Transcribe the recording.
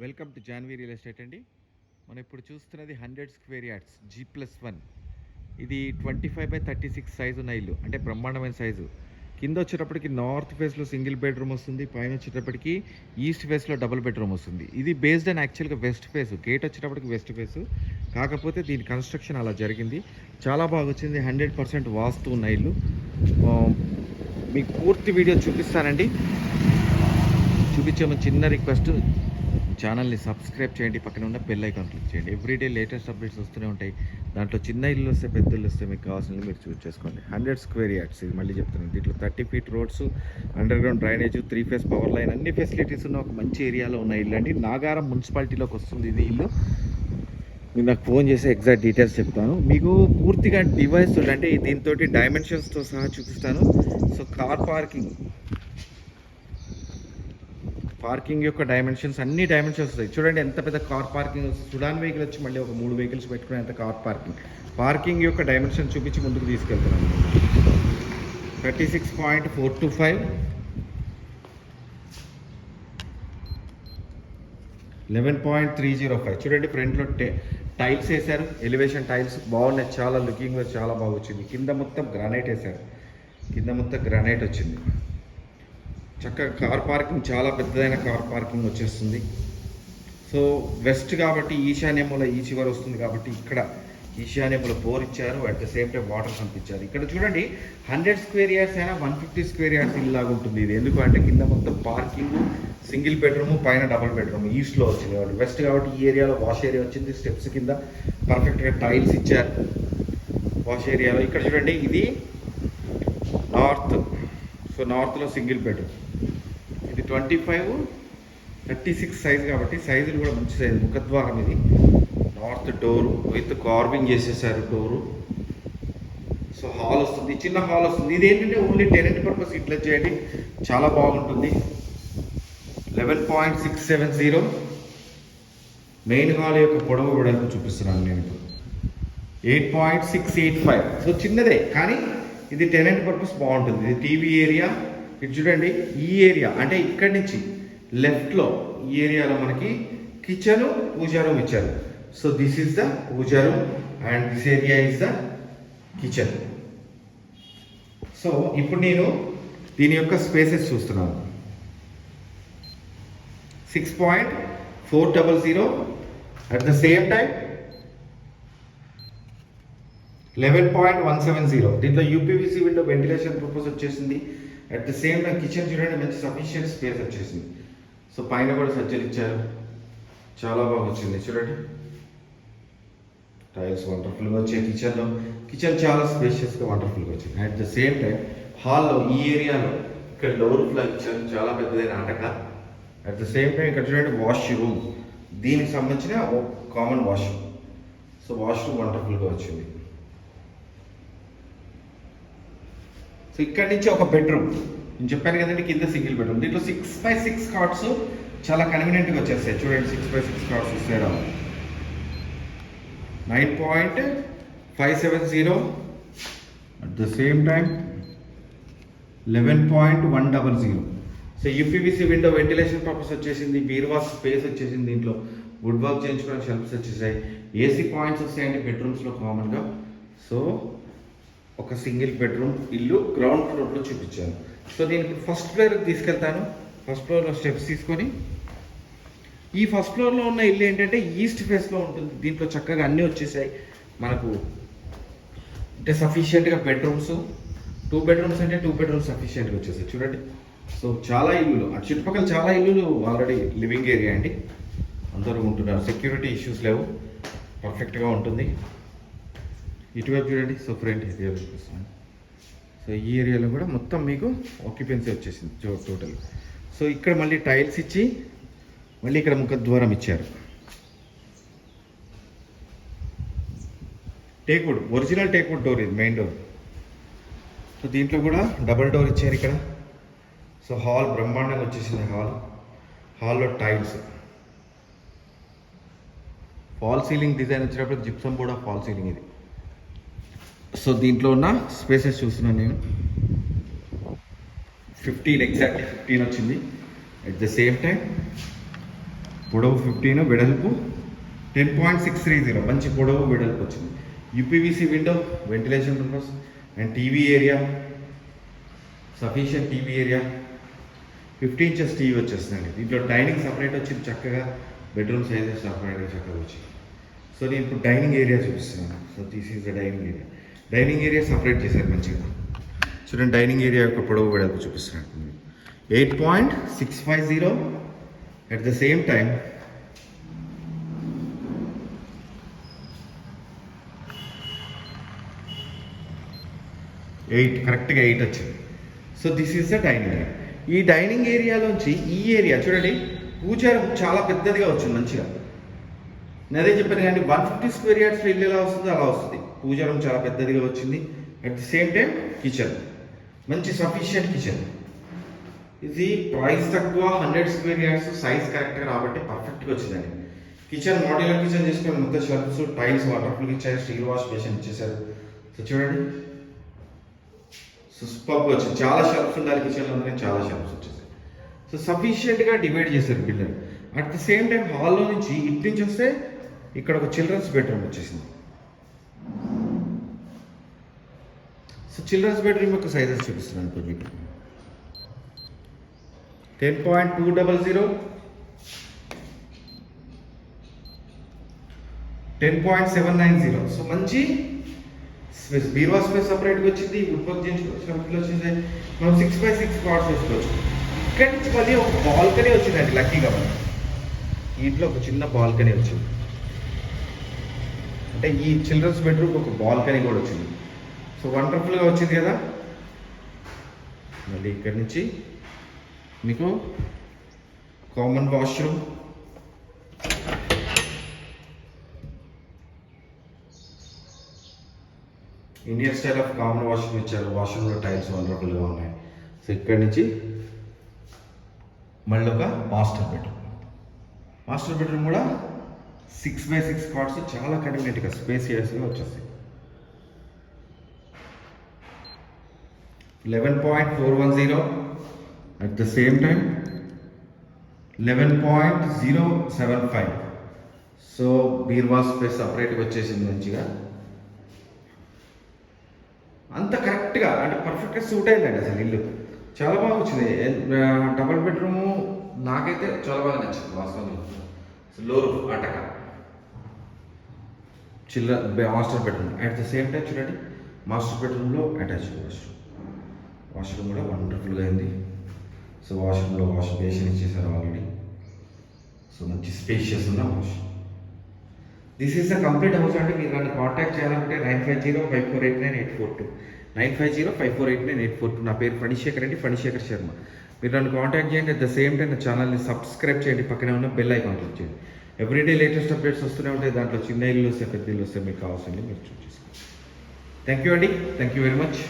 Welcome to Janvi real estate అండి. మనం ఇప్పుడు చూస్తున్నది hundred square yards G plus one. ఇది twenty five by thirty six size ఉన్న ఇల్లు అంటే బ్రహ్మాండమైన సైజు. కింద వచ్చేటప్పటికి నార్త్ ఫేస్లో సింగిల్ బెడ్రూమ్ వస్తుంది పైన వచ్చేటప్పటికి ఈస్ట్ ఫేస్లో డబుల్ బెడ్రూమ్ వస్తుంది. ఇది బేస్డ్ అండ్ యాక్చువల్గా వెస్ట్ ఫేస్ గేట్ వచ్చేటప్పటికి వెస్ట్ ఫేస్. కాకపోతే దీని కన్స్ట్రక్షన్ అలా జరిగింది. చాలా బాగా వచ్చింది హండ్రెడ్ పర్సెంట్ వాస్తు ఉన్న ఇల్లు. మీకు పూర్తి వీడియో చూపిస్తానండి. చూపించే చిన్న రిక్వెస్ట్ ఛానల్ని సబ్స్క్రైబ్ చేయండి. పక్కన ఉన్న బెల్ ఐకాన్ క్లిక్ చేయండి. ఎవ్రీడే లేటెస్ట్ అప్డేట్స్ వస్తూనే ఉంటాయి. దాంట్లో చిన్న ఇల్లు వస్తే పెద్ద ఇల్లు వస్తే మీకు కావాల్సినవి మీరు చూస్ చేసుకోండి. హండ్రెడ్ స్క్వేర్ యార్డ్స్ ఇది మళ్ళీ చెప్తున్నాను. దీంట్లో thirty feet roads underground drainage three phase power line అన్ని ఫెసిలిటీస్ ఉన్న ఒక మంచి ఏరియాలో ఉన్న ఇల్లు అండి. నాగారం మున్సిపాలిటీలోకి వస్తుంది ఇది ఇల్లు. మీరు నాకు ఫోన్ చేసి ఎగ్జాక్ట్ డీటెయిల్స్ చెప్తాను. మీకు పూర్తిగా డివైస్ అంటే దీంతో డైమెన్షన్స్తో సహా చూపిస్తాను. సో కార్ పార్కింగ్ పార్కింగ్ యొక్క డైమెన్షన్స్ అన్ని డైమెన్షన్స్ వస్తాయి. చూడండి ఎంత పెద్ద కార్ పార్కింగ్ సుడాన్ వెహికల్ వచ్చి మళ్ళీ ఒక మూడు వెహికల్స్ పెట్టుకునేంత కార్ పార్కింగ్. పార్కింగ్ యొక్క డైమెన్షన్ చూపించి ముందుకు తీసుకెళ్తున్నాను. Thirty six point four two five. Eleven point three zero five. చూడండి ఫ్రంట్లో టే టైల్స్ వేశారు. ఎలివేషన్ టైల్స్ బాగున్నాయి. చాలా లుకింగ్ చాలా బాగా వచ్చింది. కింద మొత్తం గ్రానైట్ వేశారు. కింద మొత్తం గ్రానైట్ వచ్చింది. చక్కగా కార్ పార్కింగ్ చాలా పెద్దదైన కార్ పార్కింగ్ వచ్చేస్తుంది. సో వెస్ట్ కాబట్టి ఈశాన్యముల ఈ చివర వస్తుంది కాబట్టి ఇక్కడ ఈశాన్యముల బోర్ ఇచ్చారు at the same time water పంపించారు ఇక్కడ చూడండి హండ్రెడ్ స్క్వేర్ ఇయర్స్ అయినా వన్ ఫిఫ్టీ స్క్వేర్ ఇయర్స్ ఇల్లాగా ఉంటుంది ఇది. ఎందుకంటే కింద మొత్తం పార్కింగ్ సింగిల్ బెడ్రూమ్ పైన డబుల్ బెడ్రూమ్ ఈస్ట్లో వచ్చింది కాబట్టి. వెస్ట్ కాబట్టి ఈ ఏరియాలో వాష్ ఏరియా వచ్చింది స్టెప్స్ కింద పర్ఫెక్ట్గా టైల్స్ ఇచ్చారు. వాష్ ఏరియాలో ఇక్కడ చూడండి ఇది నార్త్ సో నార్త్లో single bedroom twenty five thirty six size కాబట్టి సైజులు కూడా మంచి సైజు. ముఖద్వారం ఇది. నార్త్ డోరు విత్ కార్వింగ్ చేసేసారు డోరు సో హాల్ వస్తుంది. చిన్న హాల్ వస్తుంది. ఇది ఏంటంటే ఓన్లీ టెనెంట్ పర్పస్ ఇట్లా చేయండి. చాలా బాగుంటుంది. Eleven point six seven zero main hall యొక్క పొడవు కూడా చూపిస్తున్నాను నేను ఇప్పుడు. Eight point six eight five so చిన్నదే. కానీ ఇది టెనెంట్ పర్పస్ బాగుంటుంది. ఇది టీవీ ఏరియా ఇటు చూడండి ఈ ఏరియా అంటే ఇక్కడి నుంచి లెఫ్ట్లో ఈ ఏరియాలో మనకి కిచెన్ పూజా రూమ్ ఇచ్చారు. So this is the puja room and this area is the kitchen so ఇప్పుడు నేను దీని యొక్క స్పేసెస్ చూస్తున్నాను. Six point four double zero at the same time eleven point one seven zero దీంట్లో యూపీవీసీ విండో వెంటిలేషన్ పర్పస్ వచ్చేసింది. At the same time kitchen చూడండి మంచి sufficient space వచ్చేసింది సో పైన కూడా సజ్జలు ఇచ్చారు. చాలా బాగా వచ్చింది చూడండి. టైల్స్ వండర్ఫుల్గా వచ్చాయి కిచెన్లో కిచెన్ చాలా స్పేషియస్గా వండర్ఫుల్గా వచ్చింది. అట్ ద సేమ్ టైం హాల్లో ఈ ఏరియాలో ఇక్కడ డోర్ ఫ్లో ఇచ్చారు చాలా పెద్దదైన ఆటక. అట్ ద సేమ్ టైం ఇక్కడ చూడండి వాష్ రూమ్ దీనికి సంబంధించిన కామన్ వాష్రూమ్ సో వాష్రూమ్ వండర్ఫుల్గా వచ్చింది. సో ఇక్కడ నుంచి ఒక బెడ్రూమ్ నేను చెప్పాను కదండి కింద సింగిల్ బెడ్రూమ్ దీంట్లో సిక్స్ బై సిక్స్ కార్డ్స్ చాలా కన్వీనియంట్గా వచ్చేస్తాయి. చూడండి సిక్స్ బై సిక్స్ కార్డ్స్ వస్తాయి nine point five seven zero at the same time eleven point one double zero so UPVC window ventilation purpose వచ్చేసింది బీరువా స్పేస్ వచ్చేసింది దీంట్లో. వుడ్ వర్క్ చేయించుకోవడానికి షెల్ఫ్స్ వచ్చేసాయి. ఏసీ పాయింట్స్ వస్తాయండి బెడ్రూమ్స్లో కామన్గా సో ఒక సింగిల్ బెడ్రూమ్ ఇల్లు గ్రౌండ్ ఫ్లోర్లో చూపించాను. సో దీనికి ఫస్ట్ ఫ్లోర్కి తీసుకెళ్తాను. ఫస్ట్ ఫ్లోర్లో స్టెప్స్ తీసుకొని ఈ ఫస్ట్ ఫ్లోర్లో ఉన్న ఇల్లు ఏంటంటే ఈస్ట్ ఫేస్లో ఉంటుంది. దీంట్లో చక్కగా అన్నీ వచ్చేసాయి. మనకు అంటే సఫిషియెంట్గా బెడ్రూమ్స్ టూ బెడ్రూమ్స్ అంటే టూ బెడ్రూమ్స్ సఫిషియెంట్గా వచ్చేసాయి. చూడండి. సో చాలా ఇల్లులు ఆ చుట్టుపక్కల చాలా ఇల్లులు ఆల్రెడీ లివింగ్ ఏరియా అండి. అందరూ ఉంటున్నారు. సెక్యూరిటీ ఇష్యూస్ లేవు. పర్ఫెక్ట్గా ఉంటుంది. ఇటువైపు చూడండి. సో ఫ్రంట్ ఏరియాలో చూపిస్తున్నాను. సో ఈ ఏరియాలో కూడా మొత్తం మీకు ఆక్యుపెన్సీ వచ్చేసింది టోటల్ సో ఇక్కడ మళ్ళీ టైల్స్ ఇచ్చి మళ్ళీ ఇక్కడ ముఖద్వారం ఇచ్చారు. టేక్వుడ్ ఒరిజినల్ టేక్వుడ్ డోర్ ఇది మెయిన్ డోర్ సో దీంట్లో కూడా డబల్ డోర్ ఇచ్చారు ఇక్కడ. సో హాల్ బ్రహ్మాండంగా వచ్చేసింది హాల్ హాల్లో టైల్స్ ఫాల్ సీలింగ్ డిజైన్ వచ్చినప్పుడు జిప్సమ్ కూడా ఫాల్ సీలింగ్ ఇది. సో దీంట్లో ఉన్న స్పేసెస్ చూస్తున్నాను నేను. ఫిఫ్టీన్ ఎగ్జాక్ట్ ఫిఫ్టీన్ వచ్చింది. అట్ ద సేమ్ టైం పొడవు ఫిఫ్టీన్ వెడల్పు ten point six three zero మంచి పొడవు వెడల్పు వచ్చింది. UPVC window ventilation purpose and TV area sufficient TV area fifty inches TV వచ్చేస్తుందండి. దీంట్లో డైనింగ్ సపరేట్ వచ్చింది చక్కగా. బెడ్రూమ్ సైజెస్ సపరేట్గా చక్కగా వచ్చింది. సో నేను ఇప్పుడు డైనింగ్ ఏరియా చూపిస్తున్నాను. So this is the dining area dining area separate చేశారు మంచిగా. చూడండి డైనింగ్ ఏరియా యొక్క పొడవు వెడల్పు చూపిస్తున్నాను. Eight point six five zero at the same time eight కరెక్ట్గా ఎయిట్ వచ్చింది. So this is the dining area ఈ డైనింగ్ ఏరియాలోంచి ఈ ఏరియా చూడండి పూజారం చాలా పెద్దదిగా వచ్చింది మంచిగా. నేను అదే చెప్పాను కానీ వన్ ఫిఫ్టీ స్క్వేర్ యార్డ్స్లో ఇల్లు ఎలా వస్తుందో అలా వస్తుంది. పూజారం చాలా పెద్దదిగా వచ్చింది. At the same time kitchen మంచి సఫిషియంట్ కిచెన్ ఇది ప్రైస్ తక్కువ హండ్రెడ్ స్క్వేర్ యార్డ్స్ సైజ్ కరెక్ట్గా కాబట్టి పర్ఫెక్ట్గా వచ్చిందండి. కిచెన్ మోడ్యులర్ కిచెన్ చేసుకొని మొత్తం షర్ప్స్ టైల్స్ వాటర్ఫుల్కి ఇచ్చారు స్టీల్ వాష్ బేసిన్ ఇచ్చేసారు సో చూడండి. సో సూపర్గా వచ్చింది. చాలా షెల్ఫ్స్ ఉండాలి కిచెన్లో ఉన్నాయి చాలా షెల్ఫ్స్ వచ్చేసాయి సో సఫిషియెంట్గా డివైడ్ చేశారు builder at the same time హాల్లో నుంచి ఇటు నుంచి వస్తే ఇక్కడ ఒక చిల్డ్రన్స్ బెడ్రూమ్ వచ్చేసింది. సో చిల్డ్రన్స్ బెడ్రూమ్ యొక్క సైజెస్ చూపిస్తున్నాను ఇప్పుడు మీకు. Ten point two double zero. Ten point seven nine zero. So మంచి స్పేస్. బీరువా స్పేస్ సపరేట్గా వచ్చింది. వుడ్ వర్క్ చేయించుకోవచ్చు వచ్చింది. మనం సిక్స్ బై సిక్స్ కార్డ్స్ వేసుకోవచ్చు ఇక్కడి నుంచి మళ్ళీ ఒక బాల్కనీ వచ్చిందండి లక్కీగా మనం ఇంట్లో ఒక చిన్న బాల్కనీ వచ్చింది. అంటే ఈ చిల్డ్రన్స్ బెడ్రూమ్ ఒక బాల్కనీ కూడా వచ్చింది. సో వండర్ఫుల్గా వచ్చింది కదా? మళ్ళీ ఇక్కడి నుంచి మీకు common washroom Indian style of common washroom ఇచ్చారు. వాష్రూమ్లో టైల్స్ వండర్ఫుల్గా ఉన్నాయి. సో ఇక్కడి నుంచి మళ్ళీ ఒక మాస్టర్ బెడ్రూమ్ మాస్టర్ బెడ్రూమ్ కూడా సిక్స్ బై సిక్స్ కార్డ్స్ చాలా కన్వీనియంట్గా స్పేసియస్గా వచ్చేస్తాయి. Eleven point four one zero at the same time eleven point zero seven five so బీర్వా space సపరేట్గా వచ్చేసింది మంచిగా. అంత కరెక్ట్గా అంటే పర్ఫెక్ట్గా సూట్ అయిందండి అసలు ఇల్లు. చాలా బాగా వచ్చింది. డబుల్ బెడ్రూము నాకైతే చాలా బాగా నచ్చింది వాస్తవంగా. లో రూఫ్ అటక. చిల్ల master bedroom at the same time చూడండి మాస్టర్ బెడ్రూమ్లో అటాచ్ వాష్రూమ్ వాష్రూమ్ కూడా వండర్ఫుల్గా అయింది సో వాష్రూమ్లో వాష్ బేసిన్ ఇచ్చేసారు ఆల్రెడీ సో మంచి స్పేషియస్ ఉన్న wash this is the complete house అంటే మీరు నన్ను కాంటాక్ట్ చేయాలంటే nine five zero five four eight nine eight four two. Nine five zero five four eight nine eight four two. నా పేరు ఫణిశేఖర్ అండి. ఫణిశేఖర్ శర్మ. మీరు నన్ను కాంటాక్ట్ చేయండి. అట్ ద సేమ్ టైం నా ఛానల్ని సబ్స్క్రైబ్ చేయండి. పక్కనే ఉన్న బెల్ ఐకాన్ క్లిక్ చేయండి. ఎవ్రీడే లేటెస్ట్ అప్డేట్స్ వస్తూనే ఉంటాయి. దాంట్లో చిన్న ఇల్లు వస్తే పెద్ద ఇల్లు వస్తే మీకు కావాల్సింది మీరు చూసుకోండి థ్యాంక్ యూ అండి థ్యాంక్ యూ వెరీ మచ్